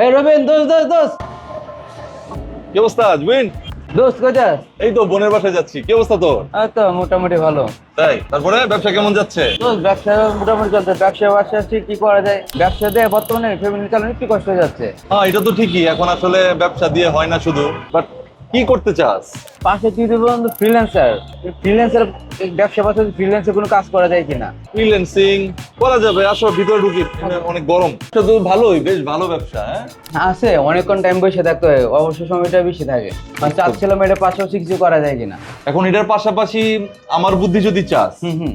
এই রবিন দোস্ত দোস্ত দোস্ত। কি অবস্থা জুবিন? দোস্ত কোথায় এই তো বোনের বাসায় যাচ্ছি কি অবস্থা তোর? এই তো মোটামুটি ভালো। তাই? তারপরে ব্যবসা কেমন যাচ্ছে? দোস্ত ব্যবসা মোটামুটি চলছে। ব্যবসা বাসা আছে কি করা যায়? ব্যবসা দিয়ে বর্তমানে ফ্যামিলি চালানো একটু কষ্ট হয়ে যাচ্ছে। হ্যাঁ এটা তো ঠিকই এখন আসলে ব্যবসা দিয়ে হয় না শুধু। বাট কি করতে চাস? পাশে তুই তো বলুন ফ্রিল্যান্সার ফ্রিল্যান্সার ব্যবসা বাসা ফ্রিল্যান্সে কোনো কাজ করা যায় কিনা? ফ্রিল্যান্সিং করা যাবে আসো ভিতরে ঢুকি। অনেক গরম। এটা তো ভালোই বেশ ভালো ব্যবসা হ্যাঁ? আছে অনেকক্ষণ টাইম বসে থাকতে হয় অবসর সময়টা বেশি থাকে। মানে চাচ্ছিলাম এটা পাশাপাশি কিছু করা যায় কিনা। এখন এটার পাশাপাশি আমার বুদ্ধি যদি চাস।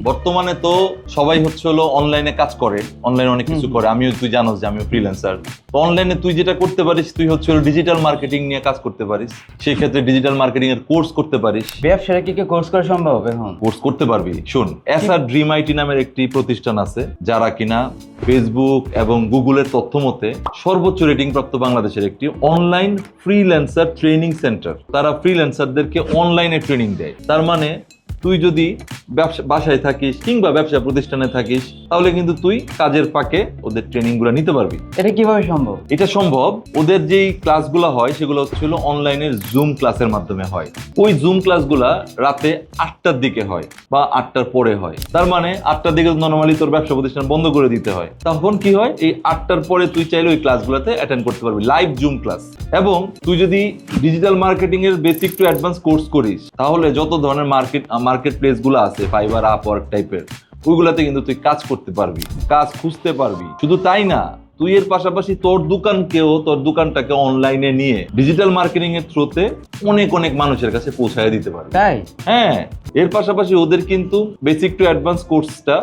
বর্তমানে তো সবাই হচ্ছে হলো অনলাইনে কাজ করে অনলাইনে অনেক কিছু করে। আমিও তুই জানোস যে আমিও ফ্রিল্যান্সার তো অনলাইনে তুই যেটা করতে পারিস তুই হচ্ছে ডিজিটাল মার্কেটিং নিয়ে কাজ করতে পারিস। সেই ক্ষেত্রে ডিজিটাল মার্কেটিং এর কোর্স করতে পারিস। ব্যবসাটা কি কি কোর্স করা সম্ভব এখন? কোর্স করতে পারবি। শোন এসআর ড্রিম আইটি নামের একটি প্রতিষ্ঠান আছে। যারা কিনা ফেসবুক এবং গুগলের তথ্য মতে সর্বোচ্চ রেটিং প্রাপ্ত বাংলাদেশের একটি অনলাইন ফ্রিল্যান্সার ট্রেনিং সেন্টার তারা ফ্রিল্যান্সারদেরকে অনলাইনে ট্রেনিং দেয়। তার মানে তুই যদি ব্যবসা বাসায় থাকিস কিংবা ব্যবসা প্রতিষ্ঠানে থাকিস তাহলে কিন্তু তুই কাজের ফাঁকে ওদের ট্রেনিংগুলো নিতে পারবি। এটা কীভাবে সম্ভব? এটা সম্ভব ওদের যেই ক্লাসগুলো হয় সেগুলো হচ্ছিল অনলাইনের জুম ক্লাসের মাধ্যমে হয়। ওই জুম ক্লাসগুলা রাতে আটটার দিকে হয় বা আটটার পরে হয়। তার মানে আটটার দিকে নর্মালি তোর ব্যবসা প্রতিষ্ঠান বন্ধ করে দিতে হয়। তখন কি হয় এই আটটার পরে তুই চাইলে ওই ক্লাসগুলোতে অ্যাটেন্ড করতে পারবি লাইভ জুম ক্লাস এবং তুই যদি ডিজিটাল মার্কেটিং এর বেসিক টু অ্যাডভান্স কোর্স করিস তাহলে যত ধরনের মার্কেট মার্কেট প্লেসগুলো আছে ফাইবার আপ ওয়ার্ক টাইপের ওইগুলাতে কিন্তু তুই কাজ করতে পারবি কাজ খুঁজতে পারবি। শুধু তাই না তুই এর পাশাপাশি তোর দোকানকেও তোর দোকানটাকে অনলাইনে নিয়ে ডিজিটাল মার্কেটিং এর থ্রুতে অনেক অনেক মানুষের কাছে পৌঁছায় দিতে পারবি। তাই? হ্যাঁ এর পাশাপাশি ওদের কিন্তু বেসিক টু অ্যাডভান্স কোর্সটা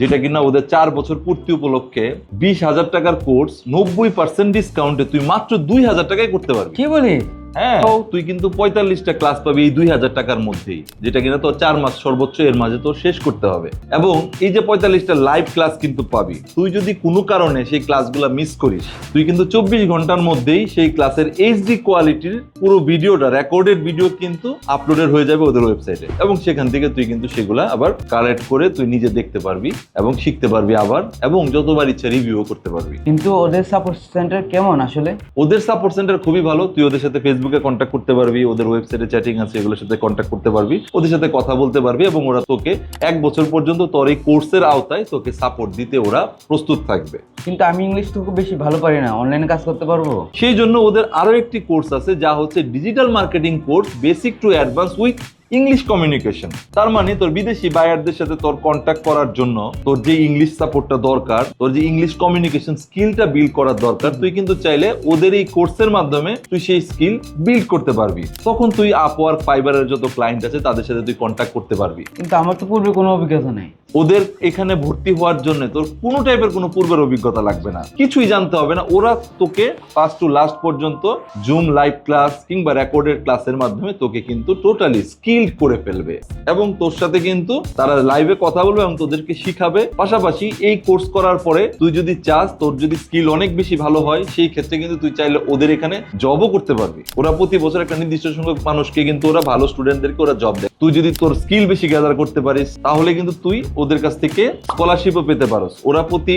যেটা কিনা ওদের চার বছর পূর্তি উপলক্ষে বিশ হাজার টাকার কোর্স নব্বই পার্সেন্ট ডিসকাউন্টে তুই মাত্র দুই হাজার টাকায় করতে পারবি। কি বলি? হ্যাঁ। তুই কিন্তু পঁয়তাল্লিশটা ক্লাস পাবি এই দুই হাজার টাকার মধ্যেই যেটা কিনা তোর চার মাস সর্বোচ্চ এর মাঝে তোর শেষ করতে হবে। এবং এই যে পঁয়তাল্লিশটা লাইভ ক্লাস কিন্তু পাবি তুই যদি কোনো কারণে সেই ক্লাসগুলো মিস করিস তুই কিন্তু চব্বিশ ঘণ্টার মধ্যেই সেই ক্লাসের এইচডি কোয়ালিটির পুরো ভিডিওটা রেকর্ডেড ভিডিও কিন্তু আপলোডেড হয়ে যাবে ওদের ওয়েবসাইটে এবং সেখান থেকে তুই কিন্তু সেগুলা আবার কালেক্ট করে তুই নিজে দেখতে পারবি। এবং শিখতে পারবি আবার এবং যতবার ইচ্ছা রিভিউ করতে পারবি। কিন্তু ওদের সাপোর্ট সেন্টার কেমন আসলে? ওদের সাপোর্ট সেন্টার খুবই ভালো। তুই ওদের সাথে ফেসবুকে কন্ট্যাক্ট করতে পারবি ওদের ওয়েবসাইটে চ্যাটিং আছে এগুলোর সাথে কন্ট্যাক্ট করতে পারবি ওদের সাথে কথা বলতে পারবি এবং ওরা তোকে এক বছর পর্যন্ত তোর এই কোর্সের আওতায় তোকে সাপোর্ট দিতে ওরা প্রস্তুত থাকবে। কিন্তু আমি ইংলিশ তো খুব বেশি ভালো পারি না অনলাইনে কাজ করতে পারব? সেই জন্য ওদের আরও একটি কোর্স আছে যা হচ্ছে digital marketing course basic to advance with English communication তার মানে তোর বিদেশি বায়ারদের সাথে তোর কন্ট্যাক্ট করার জন্য তোর যে ইংলিশ সাপোর্টটা দরকার তোর যে ইংলিশ কমিউনিকেশন স্কিলটা বিল্ড করার দরকার তুই কিন্তু চাইলে ওদের এই কোর্সের মাধ্যমে তুই সেই স্কিল বিল্ড করতে পারবি। তখন তুই আপওয়ার্ক ফাইবারের যত ক্লায়েন্ট আছে তাদের সাথে তুই কন্ট্যাক্ট করতে পারবি। কিন্তু আমার তো পূর্বে কোনো অভিজ্ঞতা নেই। ওদের এখানে ভর্তি হওয়ার জন্য তোর কোনো টাইপের কোনো পূর্বের অভিজ্ঞতা লাগবে না। কিছুই জানতে হবে না। ওরা তোকে ফার্স্ট টু লাস্ট পর্যন্ত জুম লাইভ ক্লাস কিংবা রেকর্ডেড ক্লাসের মাধ্যমে তোকে কিন্তু টোটালি স্কিল্ড করে ফেলবে। এবং তোর সাথে কিন্তু তারা লাইভে কথা বলবে এবং তোদেরকে শিখাবে। পাশাপাশি এই কোর্স করার পরে তুই যদি চাস, তোর যদি স্কিল অনেক বেশি ভালো হয়, সেই ক্ষেত্রে কিন্তু তুই চাইলে ওদের এখানে জবও করতে পারবি। ওরা প্রতি বছর একটা নির্দিষ্ট সংখ্যক মানুষকে কিন্তু ওরা ভালো স্টুডেন্টদেরকে ওরা জব দেয়। তুই যদি তোর স্কিল বেশি গ্যাদার করতে পারিস তাহলে কিন্তু তুই ওদের কাছ থেকে স্কলারশিপও পেতে পারোস। ওরা প্রতি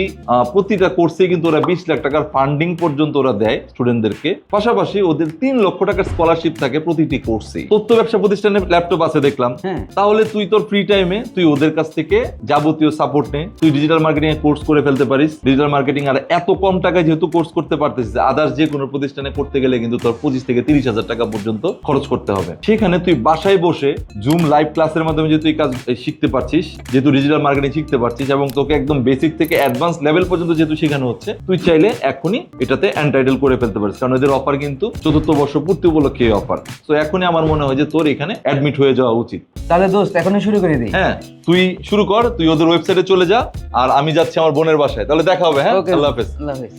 প্রতিটা কোর্সে কিন্তু ওরা বিশ লাখ টাকার ফান্ডিং পর্যন্ত ওরা দেয় স্টুডেন্টদেরকে পাশাপাশি ওদের তিন লক্ষ টাকার স্কলারশিপ থাকে প্রতিটি কোর্সে তথ্য ব্যবসা প্রতিষ্ঠানে ল্যাপটপ আছে দেখলাম। হ্যাঁ। তাহলে তুই তোর ফ্রি টাইমে তুই ওদের কাছ থেকে যাবতীয় সাপোর্ট নে। তুই ডিজিটাল মার্কেটিং এর কোর্স করে ফেলতে পারিস। ডিজিটাল মার্কেটিং আর এত কম টাকায় যেহেতু কোর্স করতে পারতেছিস আদার্স যে কোনো প্রতিষ্ঠানে করতে গেলে কিন্তু তোর পঁচিশ থেকে তিরিশ হাজার টাকা পর্যন্ত খরচ করতে হবে। সেখানে তুই বাসায় বসে জুম লাইভ ক্লাসের মাধ্যমে যেহেতু এই কাজ শিখতে পারছিস যেহেতু ডিজিটাল মার্কেটিং শিখতে পারছিস এবং তোকে একদম বেসিক থেকে অ্যাডভান্স লেভেল পর্যন্ত যেহেতু শেখানো হচ্ছে তুই চাইলে এখনই এটাতে এন্টাইটেল করে ফেলতে পারিস। কারণ এদের অফার কিন্তু চতুর্থ বর্ষ পূর্তি উপলক্ষে এই অফার তো এখনই আমার মনে হয় যে তোর এখানে অ্যাডমিট হয়ে যাওয়া উচিত। তাহলে দোস্ত এখনই শুরু করে দিই? হ্যাঁ তুই শুরু কর তুই ওদের ওয়েবসাইটে চলে যা আর আমি যাচ্ছি আমার বোনের বাসায়। তাহলে দেখা হবে হ্যাঁ? আল্লাহ হাফেজ। আল্লাহ হাফেজ।